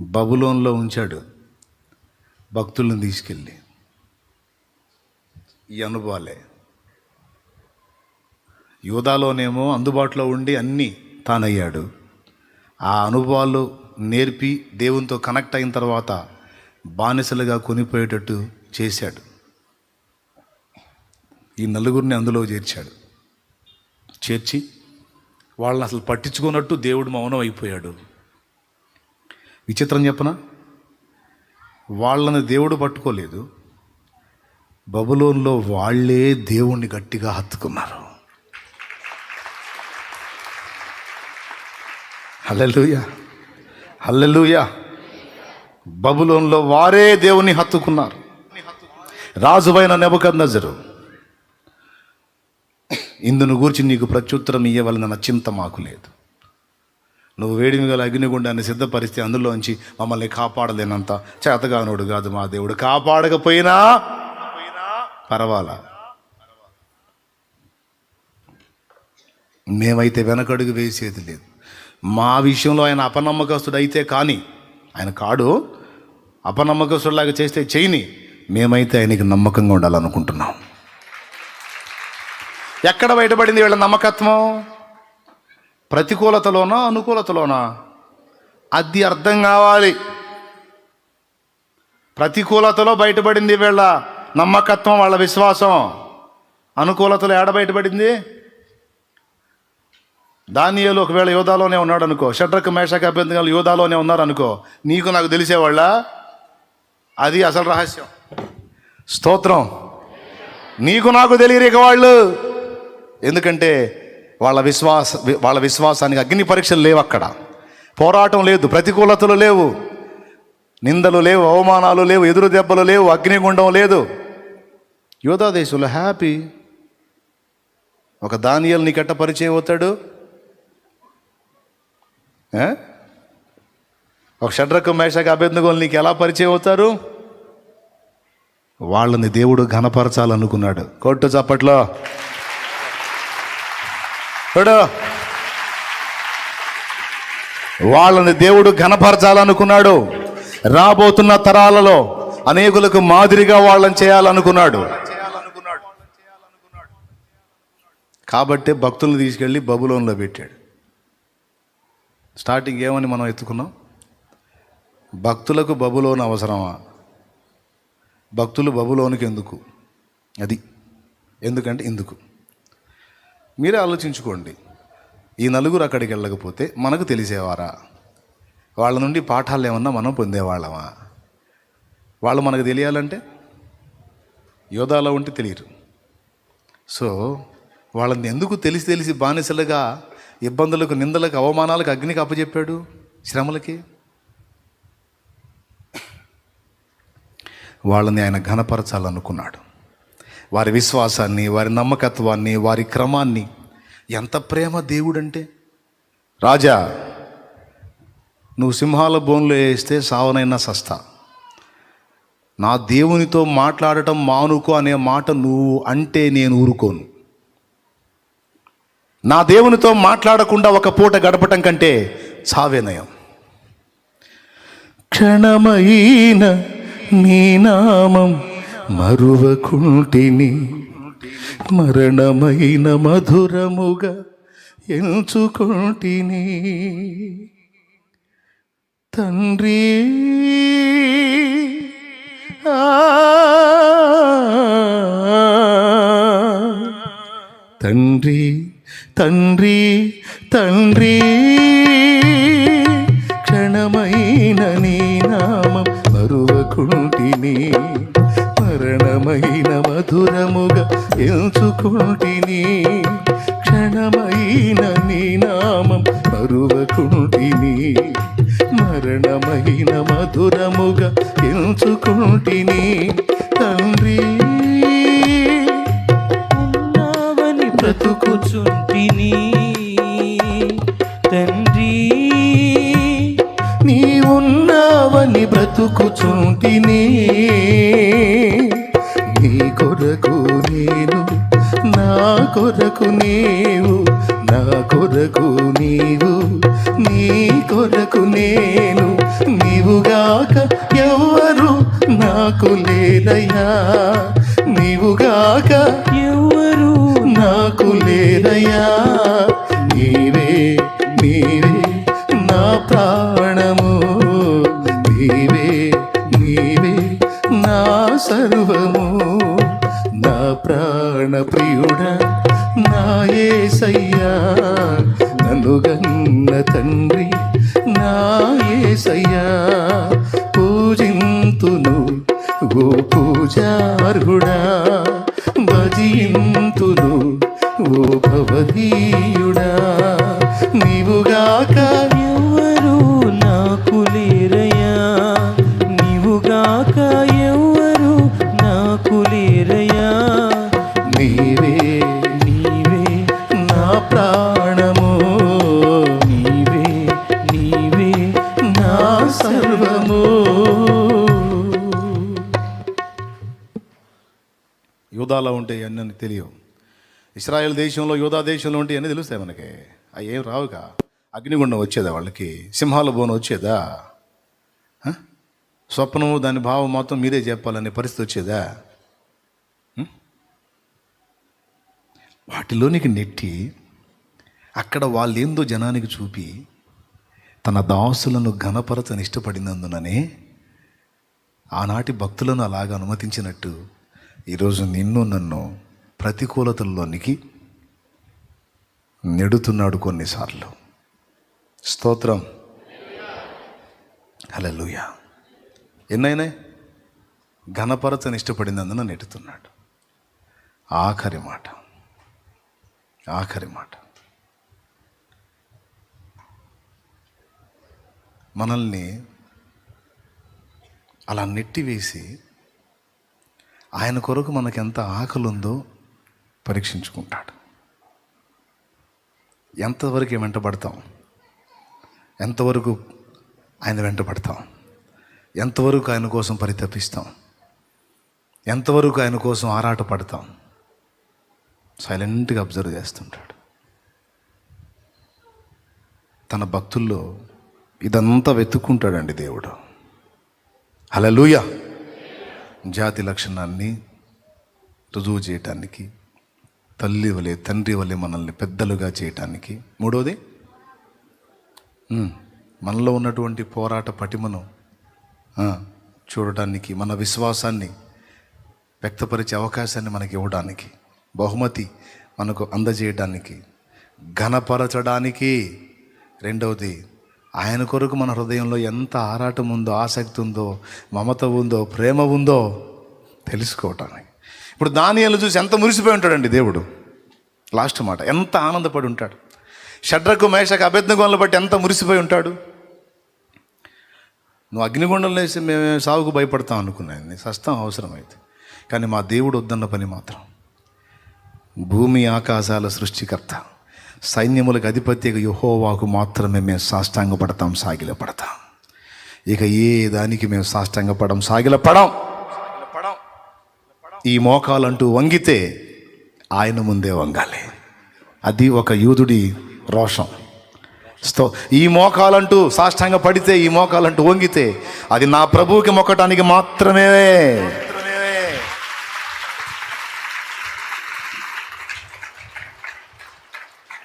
బబులోన్లో ఉంచాడు. భక్తులను తీసుకెళ్ళి. ఈ అనుభవాలే. యూదాలోనేమో అందుబాటులో ఉండి అన్నీ తానయ్యాడు. ఆ అనుభవాలు నేర్పి దేవునితో కనెక్ట్ అయిన తర్వాత బానిసలుగా కొనిపోయేటట్టు చేశాడు. ఈ నలుగురిని అందులో చేర్చాడు. చేర్చి వాళ్ళని అసలు పట్టించుకున్నట్టు దేవుడు మౌనం అయిపోయాడు. విచిత్రం చెప్పనా? వాళ్ళని దేవుడు పట్టుకోలేదు. బబులోన్లో వాళ్ళే దేవుణ్ణి గట్టిగా హత్తుకున్నారు. హల్లెలూయ. హల్లెలూయ. బబులోన్లో వారే దేవుని హత్తుకున్నారు. రాజువైన నెబుకద్నజరు ఇందును గూర్చి నీకు ప్రత్యుత్తరం ఇయ్యవలన చింత మాకు లేదు. నువ్వు వేడిమి గల అగ్నిగుండాన్ని సిద్ధపరిస్తే అందులోంచి మమ్మల్ని కాపాడలేనంత చేతగానోడు కాదు మా దేవుడు. కాపాడకపోయినా పర్వాలా? మేమైతే వెనకడుగు వేసేది లేదు. మా విషయంలో ఆయన అపనమ్మకస్తుడు అయితే కానీ ఆయన కాడు అపనమ్మకస్తుడిలాగా చేస్తే చేయని మేమైతే ఆయనకి నమ్మకంగా ఉండాలనుకుంటున్నాం. ఎక్కడ బయటపడింది వీళ్ళ నమ్మకత్వం? ప్రతికూలతలోనా అనుకూలతలోనా? అది అర్థం కావాలి. ప్రతికూలతలో బయటపడింది వీళ్ళ నమ్మకత్వం వాళ్ళ విశ్వాసం. అనుకూలతలో ఏడ బయటపడింది? దానియలు ఒకవేళ యోధాలోనే ఉన్నాడు అనుకో షడ్రక్ మేషక అభ్యంతరాలు యోధాలోనే ఉన్నారు అనుకో నీకు నాకు తెలిసేవాళ్ళ? అది అసలు రహస్యం. స్తోత్రం. నీకు నాకు తెలియరిక వాళ్ళు. ఎందుకంటే వాళ్ళ విశ్వాస వాళ్ళ విశ్వాసానికి అగ్ని పరీక్షలు లేవు అక్కడ. పోరాటం లేదు ప్రతికూలతలు లేవు. నిందలు లేవు అవమానాలు లేవు ఎదురు దెబ్బలు లేవు అగ్నిగుండం లేదు. యోధా దేశంలో హ్యాపీ. ఒక దానియల్ కట్ట పరిచయం అవుతాడు ఒక షడ్రకు మేషకు అభ్యర్థుగోలు నీకు ఎలా పరిచయం అవుతారు వాళ్ళని దేవుడు ఘనపరచాలనుకున్నాడు. కొట్టు చప్పట్లో. చూడు. వాళ్ళని దేవుడు ఘనపరచాలనుకున్నాడు. రాబోతున్న తరాలలో అనేకులకు మాదిరిగా వాళ్ళని చేయాలనుకున్నాడు. కాబట్టి భక్తులను తీసుకెళ్ళి బబులోన్లో పెట్టాడు. స్టార్టింగ్ ఏమని మనం ఎత్తుకున్నాం? భక్తులకు బబులోన్ అవసరమా? భక్తులు బబులోనికి ఎందుకు అది. ఎందుకంటే ఎందుకు మీరే ఆలోచించుకోండి. ఈ నలుగురు అక్కడికి వెళ్ళకపోతే మనకు తెలిసేవారా? వాళ్ళ నుండి పాఠాలు ఏమన్నా మనం పొందేవాళ్ళమా? వాళ్ళు మనకు తెలియాలంటే యోధాలో ఉంటే తెలియరు. సో వాళ్ళని ఎందుకు తెలిసి తెలిసి బానిసలుగా ఇబ్బందులకు నిందలకు అవమానాలకు అగ్నికి అప్పచెప్పాడు శ్రమలకి? వాళ్ళని ఆయన ఘనపరచాలనుకున్నాడు. వారి విశ్వాసాన్ని వారి నమ్మకత్వాన్ని వారి క్రమాన్ని. ఎంత ప్రేమ దేవుడంటే. రాజా నువ్వు సింహాల బోన్లో వేస్తే సావనైనా సస్తా. నా దేవునితో మాట్లాడటం మానుకో అనే మాట నువ్వు అంటే నేను ఊరుకోను. నా దేవునితో మాట్లాడకుండా ఒక పూట గడపటం కంటే చావేనయం క్షణమైన నీ నామం మరువకుంటిని మరణమైన మధురముగా ఎంచుకుంటిని. తండ్రి ఆ తండ్రి తండ్రి తండ్రి క్షణమైన నీ నామం మరువకుంటిని. చరణమైన మధురముగా ఎంచుకుంటిని క్షణమైన నీ నామం మరువకుంటిని మరణమైన మధురముగా ఎంచుకుంటిని తండ్రి ఉన్నావని బ్రతుకుచుంటిని తండ్రి నీ ఉన్నావని బ్రతుకుచుంటిని నా కొరకు నీవు నా కొరకు నీవు నీ కొరకు నేను నీవుగాక ఎవరు నాకు లేరయ్యా. నీవుగాక ఎవరు నాకు లేరయ్యా. ஏசையா ఉంటాయి ఉంటే అన్నీ తెలియవు ఇస్రాయల్ దేశంలో యూదా దేశంలో ఉంటే అన్నీ తెలుస్తాయి మనకి? అవి ఏం రావుగా? అగ్నిగుండం వచ్చేదా వాళ్ళకి? సింహాల బోనం వచ్చేదా? స్వప్నము దాని భావం మొత్తం మీరే చెప్పాలనే పరిస్థితి వచ్చేదా? వాటిలోనికి నెట్టి అక్కడ వాళ్ళేందో జనానికి చూపి తన దాసులను ఘనపరచని ఇష్టపడినందుననే ఆనాటి భక్తులను అలాగ అనుమతించినట్టు ఈరోజు నిన్ను నన్ను ప్రతికూలతల్లోనికి నెడుతున్నాడు కొన్నిసార్లు. స్తోత్రం. హల్లెలూయా. ఎన్నైనా ఘనపరచని ఇష్టపడినందున నెట్టుతున్నాడు ఆఖరి మాట. ఆఖరి మాట. మనల్ని అలా నెట్టివేసి ఆయన కొరకు మనకు ఎంత ఆకలి ఉందో పరీక్షించుకుంటాడు ఎంతవరకు వెంటబడతాం ఎంతవరకు ఆయన వెంటబడతాం ఎంతవరకు ఆయన కోసం పరితపిస్తాం? ఎంతవరకు ఆయన కోసం ఆరాట పడతాం? సైలెంట్గా అబ్జర్వ్ చేస్తుంటాడు. తన భక్తుల్లో ఇదంతా వెతుక్కుంటాడండి దేవుడు. హలలుయ జాతి లక్షణాన్ని రుజువు చేయటానికి తల్లి వలె తండ్రి వలె మనల్ని పెద్దలుగా చేయటానికి. మూడోది మనలో ఉన్నటువంటి పోరాట పటిమను చూడటానికి మన విశ్వాసాన్ని వ్యక్తపరిచే అవకాశాన్ని మనకి ఇవ్వడానికి బహుమతి మనకు అందజేయడానికి ఘనపరచడానికి. రెండవది ఆయన కొరకు మన హృదయంలో ఎంత ఆరాటం ఉందో ఆసక్తి ఉందో మమత ఉందో ప్రేమ ఉందో తెలుసుకోవటానికి. ఇప్పుడు దానియాలు చూసి ఎంత మురిసిపోయి ఉంటాడండి దేవుడు. లాస్ట్ మాట ఎంత ఆనందపడి ఉంటాడు. షడ్రకు మేషకు అభ్యర్థగోన్లు బట్టి ఎంత మురిసిపోయి ఉంటాడు. నువ్వు అగ్నిగుండంలో వేసి మేము సాగుకు భయపడతాం అనుకున్నాను సస్తం అవసరమైతే. కానీ మా దేవుడు వద్దన్న పని మాత్రం భూమి ఆకాశాల సృష్టికర్త. సైన్యములకు అధిపత్యక యుహోవాకు మాత్రమే మేము సాష్టాంగపడతాం సాగిలపడతాం. ఇక ఏ దానికి మేము సాష్టాంగపడం సాగిలపడం? ఈ మోకాలంటూ వంగితే ఆయన ముందే వంగాలి. అది ఒక యూదుడి రోషం. స్తో ఈ మోకాలంటూ సాష్టాంగ పడితే ఈ మోకాలంటూ వంగితే అది నా ప్రభువుకి మొక్కటానికి మాత్రమే.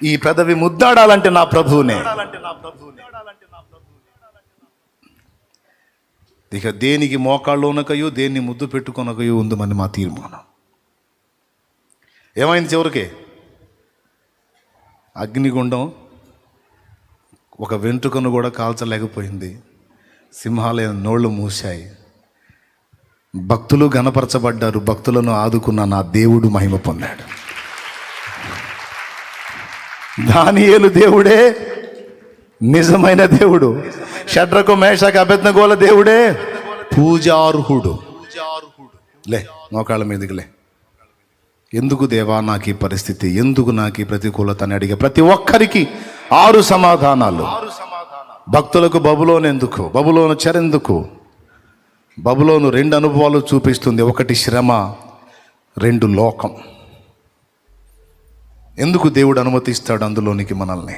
ఈ పెదవి ముద్దాడాలంటే నా ప్రభువునే. ఇక దేనికి మోకాళ్ళలోనకయో దేన్ని ముద్దు పెట్టుకొనకయో ఉందమని మా తీర్మానం. ఏమైంది చివరికి? అగ్నిగుండం ఒక వెంట్రుకను కూడా కాల్చలేకపోయింది. సింహాలయ నోళ్ళు మూశాయి. భక్తులు గనపరచబడ్డారు భక్తులను ఆదుకున్న నా దేవుడు మహిమ పొందాడు. దానియేలు దేవుడే నిజమైన దేవుడు. షడ్రకు మేషకు అభ్యర్థగోల దేవుడే పూజార్హుడు. లే మోకాళ్ళ మీదకిలే ఎందుకు దేవా నాకు ఈ పరిస్థితి? ఎందుకు నాకు ఈ ప్రతికూలత అని అడిగే ప్రతి ఒక్కరికి ఆరు సమాధానాలు. భక్తులకు బబులోను ఎందుకు? బబులోను చెరెందుకు బబులోను రెండు అనుభవాలు చూపిస్తుంది. ఒకటి శ్రమ రెండు లోకం. ఎందుకు దేవుడు అనుమతిస్తాడు అందులోనికి మనల్ని?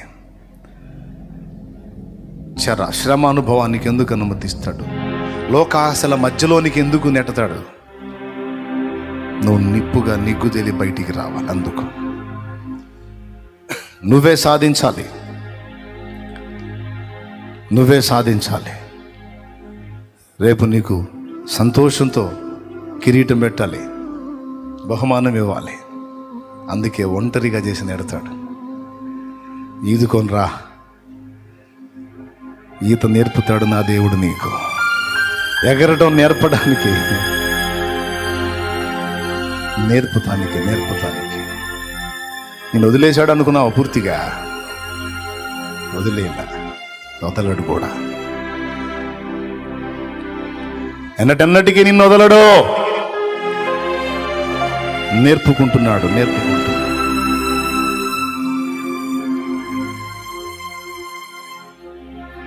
చర శ్రమ అనుభవానికి ఎందుకు అనుమతిస్తాడు? లోకాశల మధ్యలోనికి ఎందుకు నెట్టతాడు? నువ్వు నిప్పుగా నిగ్గు తెలి బయటికి రావాలి అందుకు. నువ్వే సాధించాలి. నువ్వే సాధించాలి. రేపు నీకు సంతోషంతో కిరీటం పెట్టాలి. బహుమానం ఇవ్వాలి. అందుకే ఒంటరిగా చేసి నెడతాడు ఈదుకొని రా ఈత నేర్పుతాడు నా దేవుడు నీకు. ఎగరడం నేర్పడానికి. నేర్పుతానికి నేర్పుతానికి. నేను వదిలేశాడు అనుకున్నావు పూర్తిగా? వదిలేలా వదలడు కూడా. ఎన్నటెన్నటికీ నిన్ను వదలడు? నేర్పుకుంటున్నాడు నేర్పుకుంటున్నాడు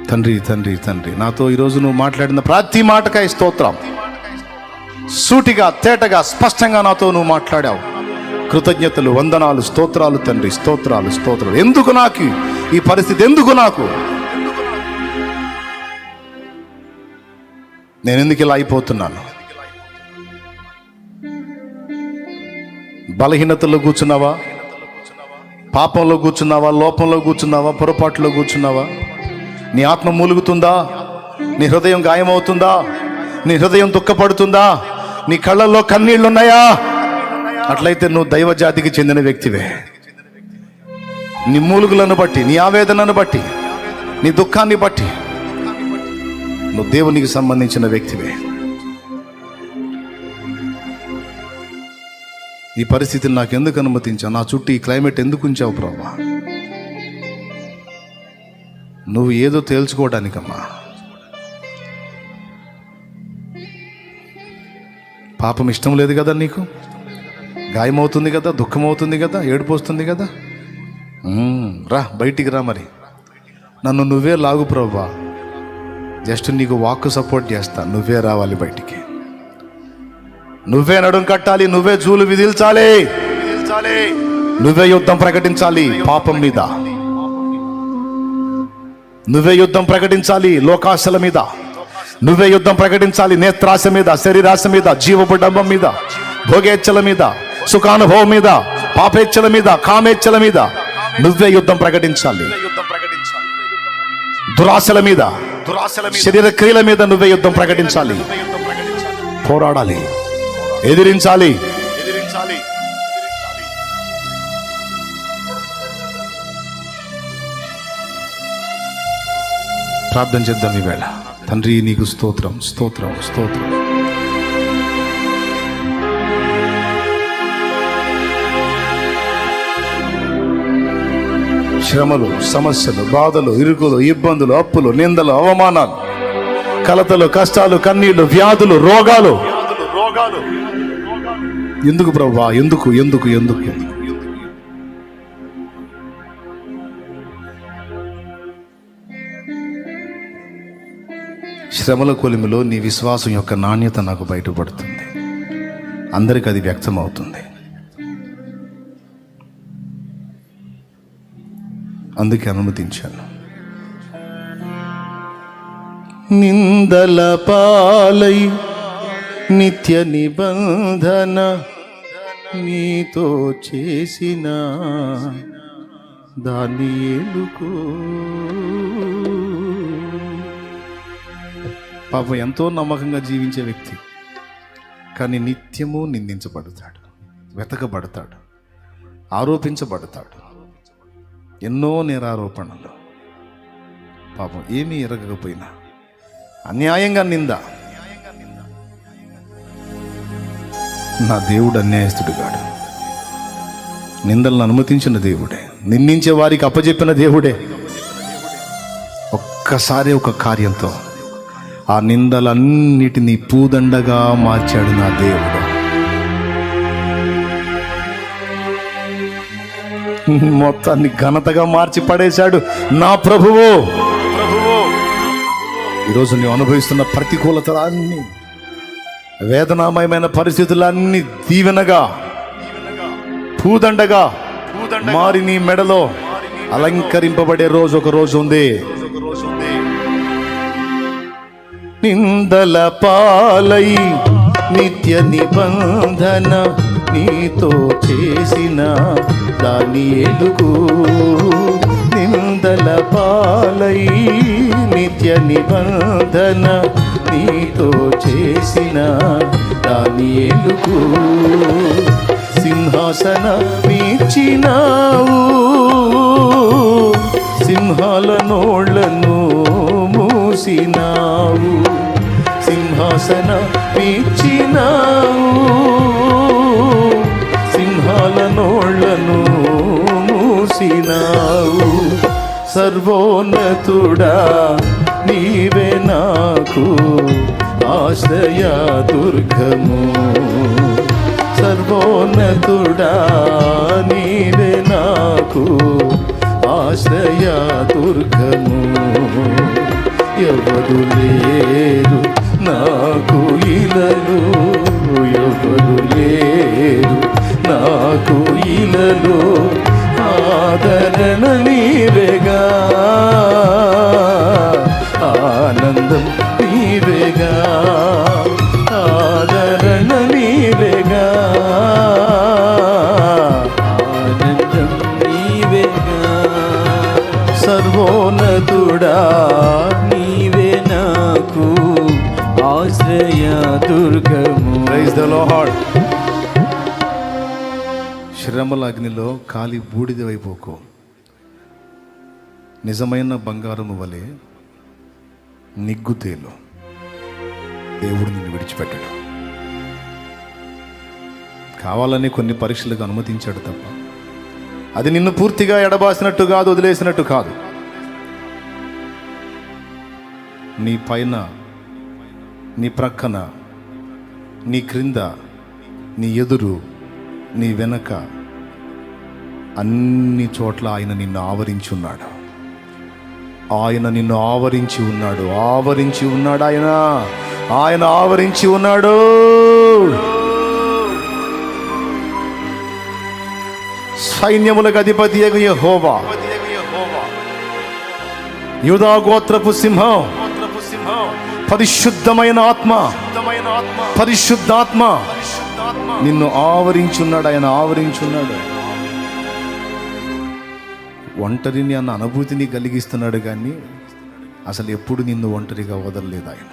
తండ్రి తండ్రి తండ్రి నాతో ఈరోజు నువ్వు మాట్లాడిన ప్రతి మాటకాయ స్తోత్రం. సూటిగా తేటగా స్పష్టంగా నాతో నువ్వు మాట్లాడావు. కృతజ్ఞతలు వందనాలు స్తోత్రాలు తండ్రి స్తోత్రాలు స్తోత్రాలు. ఎందుకు నాకు ఈ పరిస్థితి? ఎందుకు నాకు? నేను ఎందుకు ఇలా అయిపోతున్నాను? బలహీనతలో కూర్చున్నావా? పాపంలో కూర్చున్నావా? లోపంలో కూర్చున్నావా? పొరపాటులో కూర్చున్నావా? నీ ఆత్మ మూలుగుతుందా? నీ హృదయం గాయమవుతుందా? నీ హృదయం దుఃఖపడుతుందా? నీ కళ్ళల్లో కన్నీళ్ళున్నాయా? అట్లయితే నువ్వు దైవ జాతికి చెందిన వ్యక్తివే. నీ మూలుగులను బట్టి నీ ఆవేదనను బట్టి నీ దుఃఖాన్ని బట్టి నువ్వు దేవునికి సంబంధించిన వ్యక్తివే. ఈ పరిస్థితిని నాకు ఎందుకు అనుమతించావు? నా చుట్టూ ఈ క్లైమేట్ ఎందుకు ఉంచావు ప్రభా? నువ్వు ఏదో తేల్చుకోవడానికమ్మా. పాపం ఇష్టం లేదు కదా నీకు? గాయమవుతుంది కదా దుఃఖం అవుతుంది కదా ఏడుపు వస్తుంది కదా రా బయటికి రా మరి. నన్ను నువ్వే లాగు ప్రభా. జస్ట్ నీకు వాక్ సపోర్ట్ చేస్తా నువ్వే రావాలి బయటికి. నువ్వే నడుం కట్టాలి నువ్వే జూలు విధిల్చాలి నువ్వే యుద్ధం ప్రకటించాలి పాపం మీద. నువ్వే యుద్ధం ప్రకటించాలి లోకాశల మీద. నువ్వే యుద్ధం ప్రకటించాలి నేత్రాశ మీద శరీరాశ మీద జీవపు డంబం మీద భోగేచ్ఛల మీద సుఖానుభవం మీద పాపేచ్ఛల మీద కామేచ్ఛల మీద. నువ్వే యుద్ధం ప్రకటించాలి. దురాశల మీద శరీర క్రియల మీద నువ్వే యుద్ధం ప్రకటించాలి. పోరాడాలి. ఎదిరించాలి. ప్రార్థన చేద్దాం ఈవేళ తండ్రి నీకు స్తోత్రం స్తోత్రం స్తోత్రం. శ్రమలు సమస్యలు బాధలు ఇరుకులు ఇబ్బందులు అప్పులు నిందలు అవమానాలు కలతలు కష్టాలు కన్నీళ్ళు వ్యాధులు రోగాలు. ఎందుకు ప్రభా? ఎందుకు? ఎందుకు? ఎందుకు? ఎందుకు శ్రమల కొలిమిలో నీ విశ్వాసం యొక్క నాణ్యత నాకు బయటపడుతుంది. అందరికి అది వ్యక్తమవుతుంది. అందుకే అనుమతించాను. నిందల పాలై నిత్య నిబంధన నీతో చేసిన దాన్ని ఏలుకో పాపం ఎంతో నమ్మకంగా జీవించే వ్యక్తి కానీ నిత్యము నిందించబడతాడు వెతకబడతాడు ఆరోపించబడతాడు. ఎన్నో నేరారోపణలు. పాపం ఏమీ ఎరగకపోయినా అన్యాయంగా నిందా. నా దేవుడు అన్యాయస్తుడు కాడు నిందలను అనుమతించిన దేవుడే నిందించే వారికి అప్పచెప్పిన దేవుడే. ఒక్కసారి ఒక కార్యంతో ఆ నిందలన్నిటినీ పూదండగా మార్చాడు నా దేవుడు. మొత్తాన్ని ఘనతగా మార్చి పడేశాడు నా ప్రభువు. ఈరోజు నువ్వు అనుభవిస్తున్న ప్రతికూలతలన్నీ వేదనామయమైన పరిస్థితులన్నీ దీవెనగా పూదండగా మారి నీ మెడలో అలంకరింపబడే రోజు ఒక రోజు ఉంది. నిందల పాలై నిత్య నిబంధన నీతో చేసిన దాని ఎలుగు నిందల పాలై నిత్య నిబంధన నీతో చేసిన దాని ఎలుగు సింహాసన మీచినావు సింహాల నోళ్ళను మూసినావు. సింహాసన మీచినావు సింహాల నోళ్ళను మూసినావు. సర్వోన్నతుడా నీవే నాకు ఆశ్రయా దుర్గము. సర్వోన్నతుడా నీవే నాకు. ఆశ్రయా దుర్గము. ఎవరు లేరు నాకు ఇలలు. ఎవరు లేరు నాకు ఇలలు. ఆదరణ నీవేగా. ఆనందం నీవేగా. శ్రమల అగ్నిలో కాలి బూడిదవైపోకు నిజమైన బంగారము వలె నిగ్గుతేలు దేవుడు నిన్ను విడిచిపెట్టడం. కావాలని కొన్ని పరీక్షలకు అనుమతించాడు తప్ప అది నిన్ను పూర్తిగా ఎడబాసినట్టు కాదు వదిలేసినట్టు కాదు. నీ పైన నీ ప్రక్కన నీ క్రింద నీ ఎదురు నీ వెనక అన్ని చోట్ల ఆయన నిన్ను ఆవరించి ఉన్నాడు. ఆయన నిన్ను ఆవరించి ఉన్నాడు. ఆవరించి ఉన్నాడు ఆయన. ఆయన ఆవరించి ఉన్నాడు. సైన్యములకు అధిపతి హోవా యూదా గోత్రపు సింహం. పరిశుద్ధమైన ఆత్మ. పరిశుద్ధాత్మ. నిన్ను ఆవరించున్నాడు ఆయన ఆవరించున్నాడు. ఒంటరిని అన్న అనుభూతిని కలిగిస్తున్నాడు కానీ అసలు ఎప్పుడు నిన్ను ఒంటరిగా వదలలేదు ఆయన.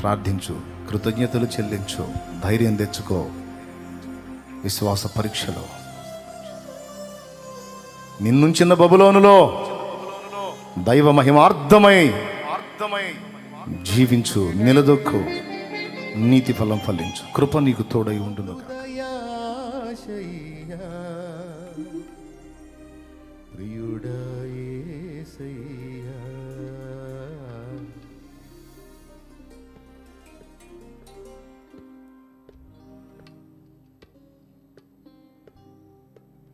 ప్రార్థించు కృతజ్ఞతలు చెల్లించు ధైర్యం తెచ్చుకో విశ్వాస పరీక్షలో. నిన్నుంచిన బబులోనులో దైవ మహిమార్థమై జీవించు నిలదొక్కు. నీతి ఫలం ఫలించు. కృప నీకు తోడై ఉండును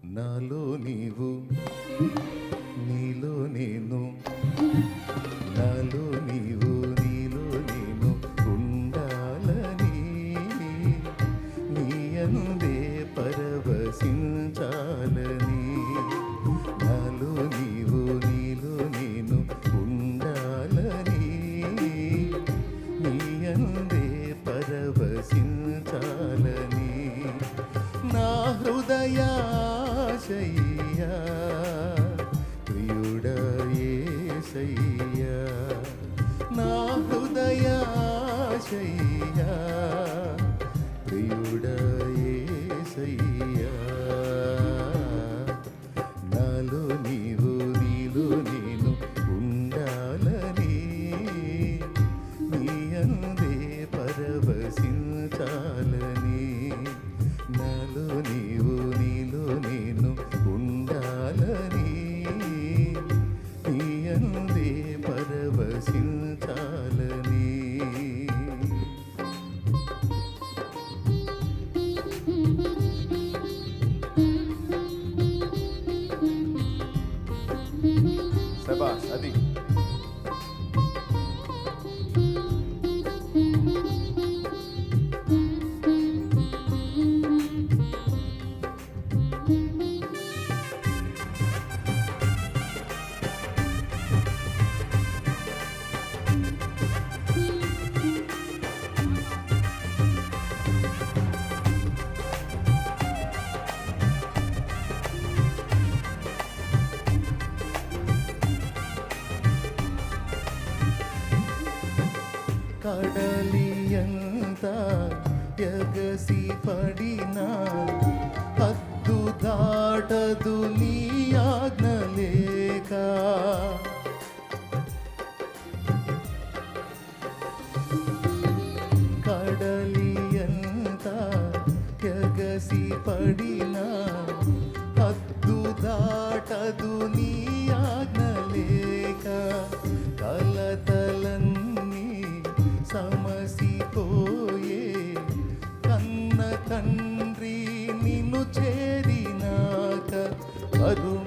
నాలో నీవు కడలియంత ఎగసి పడిన హద్దు దాటదు నీ ఆజ్ఞ ಅದು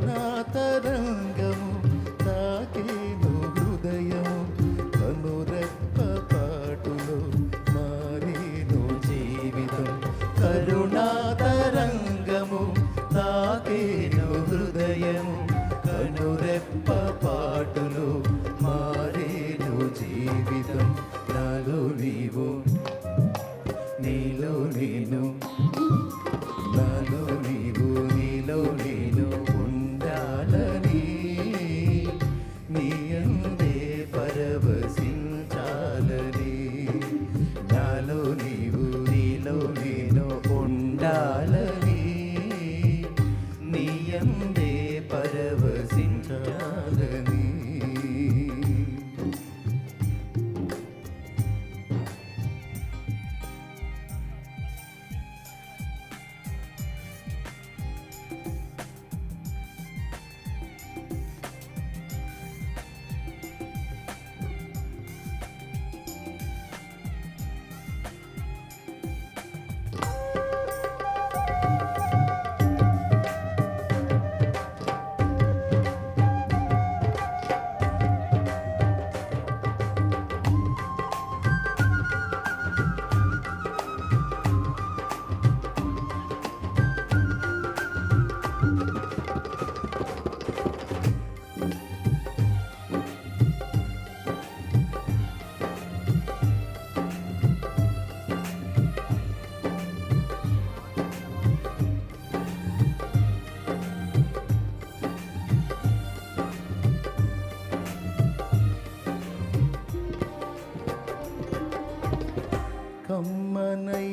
மனை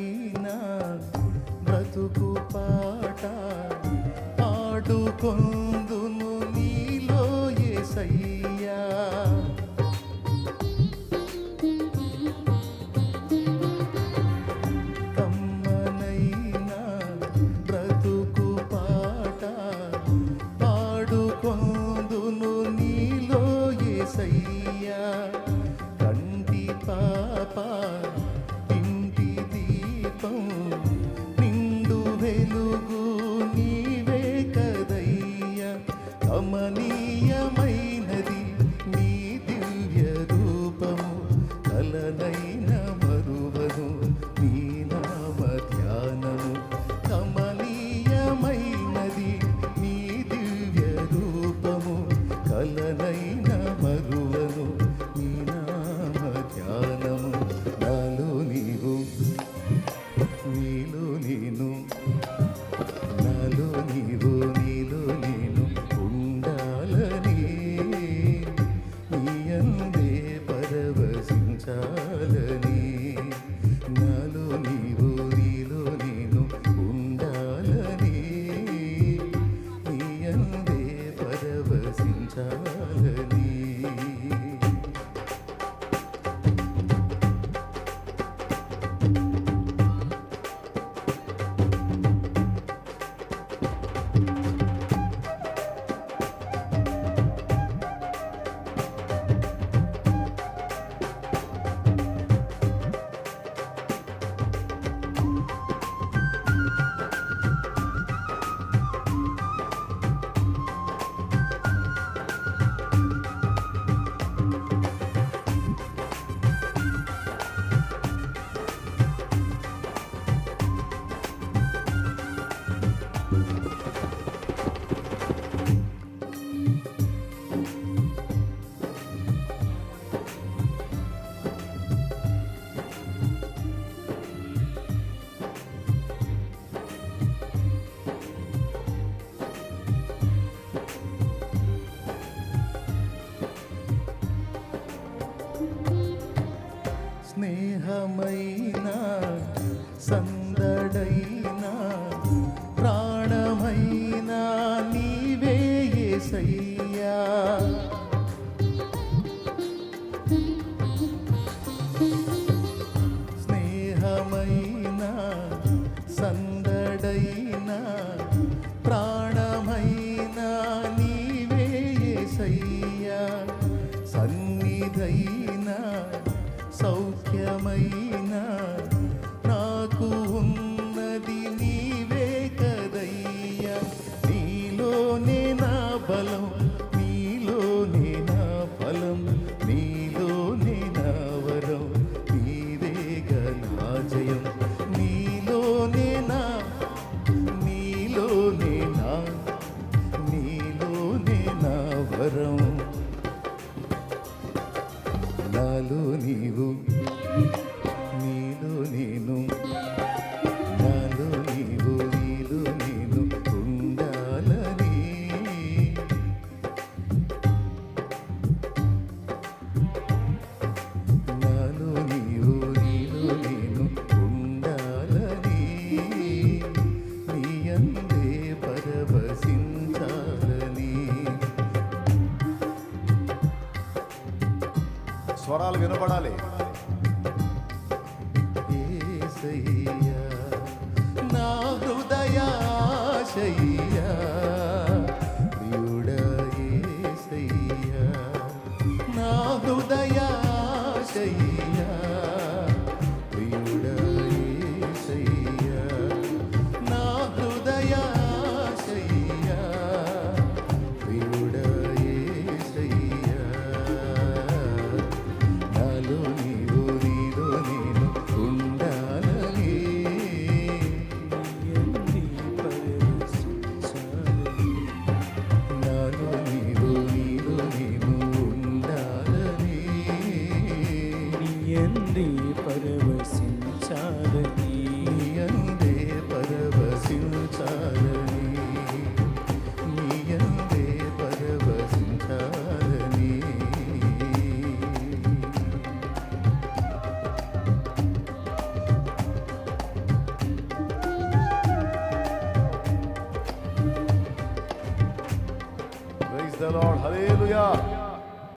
నాలో నీవు.